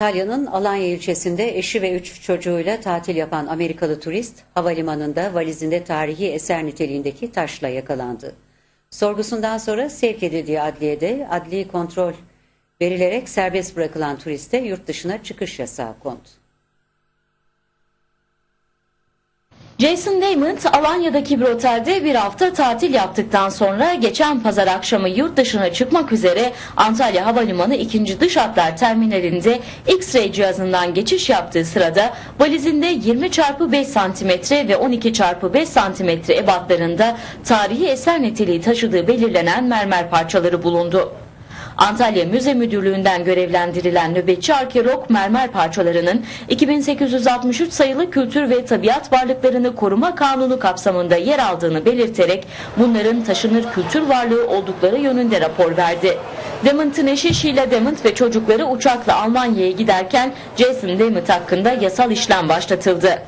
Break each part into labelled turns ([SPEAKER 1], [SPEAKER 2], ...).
[SPEAKER 1] İtalya'nın Alanya ilçesinde eşi ve üç çocuğuyla tatil yapan Amerikalı turist havalimanında valizinde tarihi eser niteliğindeki taşla yakalandı. Sorgusundan sonra sevk edildiği adliyede adli kontrol verilerek serbest bırakılan turiste yurt dışına çıkış yasağı kondu.
[SPEAKER 2] Jason Damon Alanya'daki bir otelde bir hafta tatil yaptıktan sonra geçen pazar akşamı yurt dışına çıkmak üzere Antalya Havalimanı 2. Dış Hatlar Terminalinde X-ray cihazından geçiş yaptığı sırada valizinde 20 x 5 cm ve 12 x 5 cm ebatlarında tarihi eser niteliği taşıdığı belirlenen mermer parçaları bulundu. Antalya Müze Müdürlüğü'nden görevlendirilen nöbetçi arkeolog mermer parçalarının 2863 sayılı Kültür ve Tabiat Varlıklarını Koruma Kanunu kapsamında yer aldığını belirterek bunların taşınır kültür varlığı oldukları yönünde rapor verdi. Damont'un eşi Sheila Damont ve çocukları uçakla Almanya'ya giderken Jason Damont hakkında yasal işlem başlatıldı.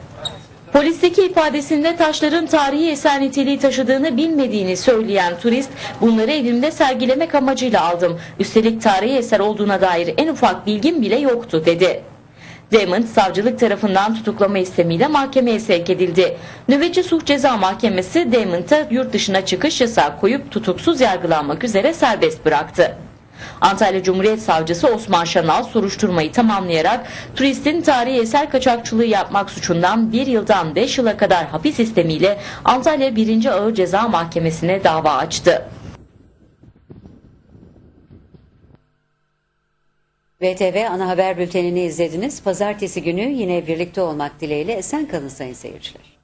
[SPEAKER 2] Polisteki ifadesinde taşların tarihi eser niteliği taşıdığını bilmediğini söyleyen turist bunları evimde sergilemek amacıyla aldım. Üstelik tarihi eser olduğuna dair en ufak bilgim bile yoktu dedi. Damon savcılık tarafından tutuklama istemiyle mahkemeye sevk edildi. Nöbetçi Suç Ceza Mahkemesi Damon'a yurt dışına çıkış yasağı koyup tutuksuz yargılanmak üzere serbest bıraktı. Antalya Cumhuriyet Savcısı Osman Şanal soruşturmayı tamamlayarak turistin tarihi eser kaçakçılığı yapmak suçundan 1 yıldan 5 yıla kadar hapis sistemiyle Antalya 1. Ağır Ceza Mahkemesi'ne dava açtı.
[SPEAKER 1] VTV ana haber bültenini izlediniz. Pazartesi günü yine birlikte olmak dileğiyle esen kalın sayın seyirciler.